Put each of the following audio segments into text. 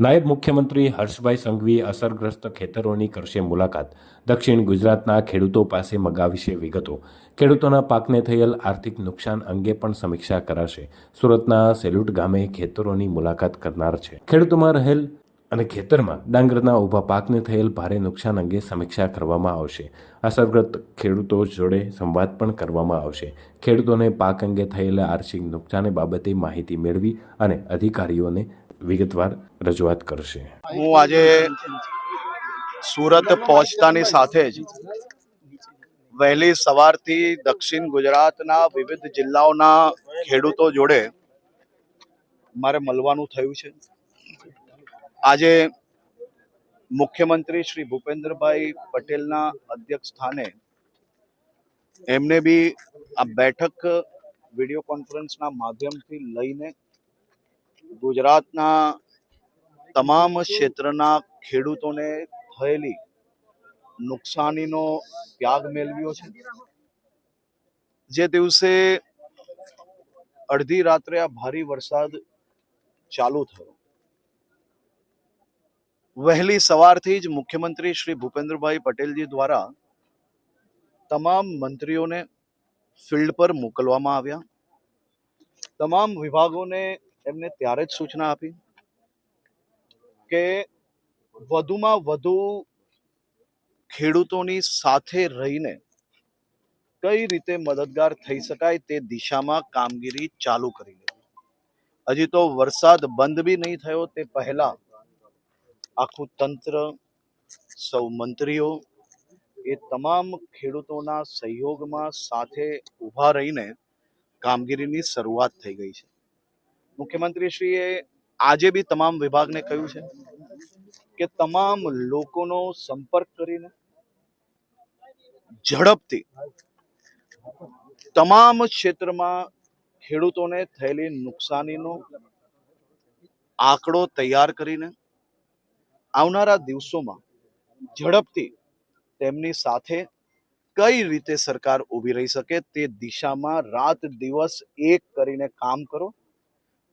નાયબ મુખ્યમંત્રી હર્ષભાઈ સંઘવી અસરગ્રસ્ત ખેતરોની કરશે મુલાકાત. દક્ષિણ ગુજરાતના ખેડૂતો પાસે મગાવશે વિગતો. ખેડૂતોના પાકને થયેલ આર્થિક નુકસાન અંગે પણ સમીક્ષા કરાશે. સુરતના સેલ્યુટ ગામે ખેતરોની મુલાકાત કરનાર છે. ખેડૂતોમાં રહેલ અને ખેતરમાં ડાંગરના ઊભા પાકને થયેલ ભારે નુકસાન અંગે સમીક્ષા કરવામાં આવશે. અસરગ્રસ્ત ખેડૂતો જોડે સંવાદ પણ કરવામાં આવશે. ખેડૂતોને પાક અંગે થયેલા આર્થિક નુકસાન બાબતે માહિતી મેળવી અને અધિકારીઓને વિગતવાર રજૂઆત કરશે. હું આજે સુરત પહોંચતાની સાથે જ વહેલી સવારથી દક્ષિણ ગુજરાતના વિવિધ જિલ્લાઓના ખેડૂતો જોડે મારે મળવાનું થયું છે. આજે મુખ્યમંત્રી શ્રી ભૂપેન્દ્રભાઈ પટેલના અધ્યક્ષ સ્થાને એમને બી આ બેઠક વીડિયો કોન્ફરન્સના માધ્યમથી લઈને ગુજરાતના તમામ ક્ષેત્રના ખેડૂતોને થયેલી નુકસાનીનો ત્યાગ મેળવ્યો છે. જે દિવસે અડધી રાત્રે આ ભારે વરસાદ ચાલુ થયો. વહેલી સવારથી જ મુખ્યમંત્રી શ્રી ભૂપેન્દ્રભાઈ પટેલજી દ્વારા તમામ મંત્રીઓને ફિલ્ડ પર મોકલવામાં આવ્યા. તમામ વિભાગોને એમને ત્યારે જ સૂચના આપી કે વધુમાં વધુ ખેડૂતોની સાથે રહીને કઈ રીતે મદદગાર થઈ શકાય તે દિશામાં કામગીરી ચાલુ કરી લેવી. હજી તો વરસાદ બંધ બી નહીં થયો તે પહેલા આખું તંત્ર, સૌ મંત્રીઓ એ તમામ ખેડૂતોના સહયોગમાં સાથે ઊભા રહીને કામગીરીની શરૂઆત થઈ ગઈ છે. મુખ્યમંત્રીશ્રીએ આજે બી તમામ વિભાગને કહ્યું છે કે તમામ લોકોનો સંપર્ક કરીને ઝડપથી તમામ ક્ષેત્રમાં ખેડૂતોને થયેલી નુકસાનીનો આંકડો તૈયાર કરીને આવનારા દિવસોમાં ઝડપથી તેમની સાથે કઈ રીતે સરકાર ઊભી રહી શકે તે દિશામાં રાત દિવસ એક કરીને કામ કરો.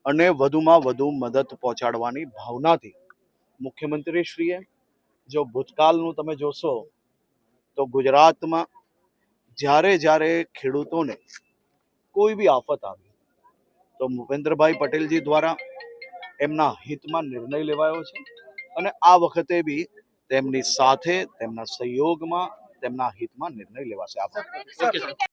અને વધુમાં વધુ મદદ પહોંચાડવાની ભાવનાથી મુખ્યમંત્રીશ્રીએ જો ભૂતકાળનું તમે જોશો, તો ગુજરાતમાં જ્યારે જ્યારે ખેડૂતોને કોઈ બી આફત આવી, તો ભૂપેન્દ્રભાઈ પટેલજી દ્વારા એમના હિતમાં નિર્ણય લેવાયો છે અને આ વખતે બી તેમની સાથે તેમના સહયોગમાં તેમના હિતમાં નિર્ણય લેવાશે.